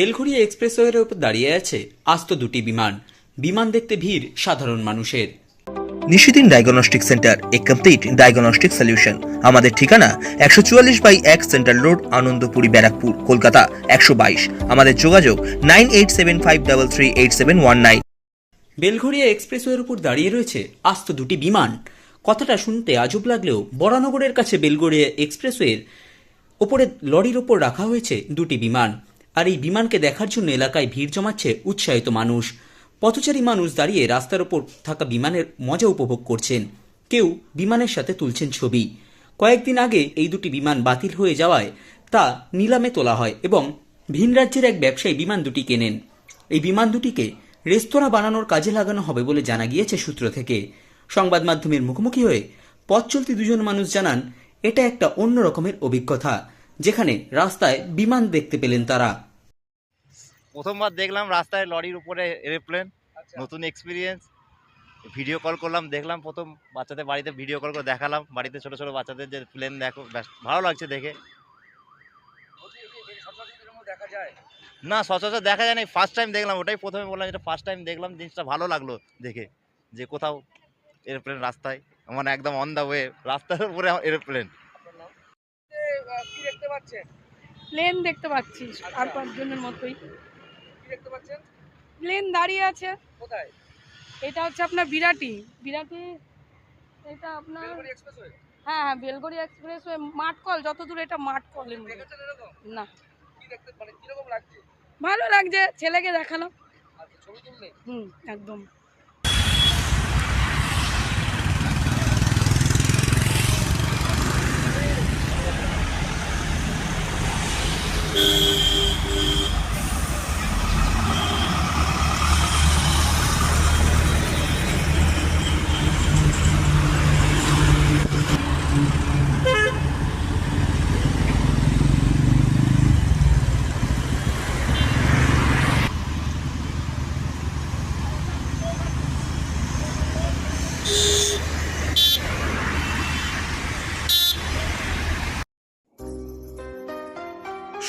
বেলঘড়িয়া এক্সপ্রেসওয়ের ওপর দাঁড়িয়ে আছে আস্ত দুটি বিমান। বিমান দেখতে ভিড় সাধারণ মানুষের। নিশিদিন ডায়াগনস্টিক সেন্টার এ কমপ্লিট ডায়াগনস্টিক সলিউশন আমাদের ঠিকানা একশো চুয়াল্লিশ বাই এক সেন্ট্রাল রোড আনন্দপুরি ব্যারাকপুর কলকাতা একশো বাইশ। আমাদের যোগাযোগ nine eight seven five double three eight seven one nine. Belgharia এক্সপ্রেসওয়ের উপর দাঁড়িয়ে রয়েছে আস্ত দুটি বিমান। কথাটা শুনতে আজব লাগলেও বরানগরের কাছে বেলঘড়িয়া এক্সপ্রেসওয়ের ওপরে লরির ওপর রাখা হয়েছে দুটি বিমান। আর এই বিমানকে দেখার জন্য এলাকায় ভিড় জমাচ্ছে উৎসাহিত মানুষ। পথচারী মানুষ দাঁড়িয়ে রাস্তার ওপর থাকা বিমানের মজা উপভোগ করছেন। কেউ বিমানের সাথে তুলছেন ছবি। কয়েকদিন আগে এই দুটি বিমান বাতিল হয়ে যাওয়ায় তা নিলামে তোলা হয় এবং ভিন রাজ্যের এক ব্যবসায়ী বিমান দুটি কেনেন। এই বিমান দুটিকে রেস্তোরাঁ বানানোর কাজে লাগানো হবে বলে জানা গিয়েছে সূত্র থেকে। সংবাদ মাধ্যমের মুখোমুখি হয়ে পথ চলতি দুজন মানুষ জানান, এটা একটা অন্য রকমের অভিজ্ঞতা। যেখানে রাস্তায় বিমান দেখতে পেলেন তারা। প্রথমবার দেখলাম রাস্তায় লরির উপরে এরোপ্লেন নতুন এক্সপিরিয়েন্স ভিডিও কল করলাম দেখলাম প্রথম বাচ্চাদের বাড়িতে ভিডিও কল করে দেখালাম। বাড়িতে ছোট ছোট বাচ্চাদের যে প্লেন দেখো ব্যাস ভালো লাগছে দেখে। না সচরাচর দেখা যায় না ফার্স্ট টাইম দেখলাম ওটাই প্রথমে বললাম এটা ফার্স্ট টাইম দেখলাম জিনিসটা ভালো লাগল দেখে। যে কোথাও এরোপ্লেন রাস্তায় আমার একদম অন দ্য ওয়ে রাস্তার উপরে এরোপ্লেন। পাচ্ছেন প্লেন দেখতে পাচ্ছি আর পাঁচজনের মতোই। দেখতে পাচ্ছেন? প্লেন দাঁড়িয়ে আছে। কোথায়? এটা হচ্ছে আপনার বিরাটি। বিরাটি এটা আপনার হ্যাঁ হ্যাঁ বেলগড়ি এক্সপ্রেস ওই মাঠকল যতদূর এটা মাঠকলের মধ্যে। দেখেছেন এরকম? না। মানে ভালো লাগছে। ছেলেকে দেখালাম। আচ্ছা হুম একদম।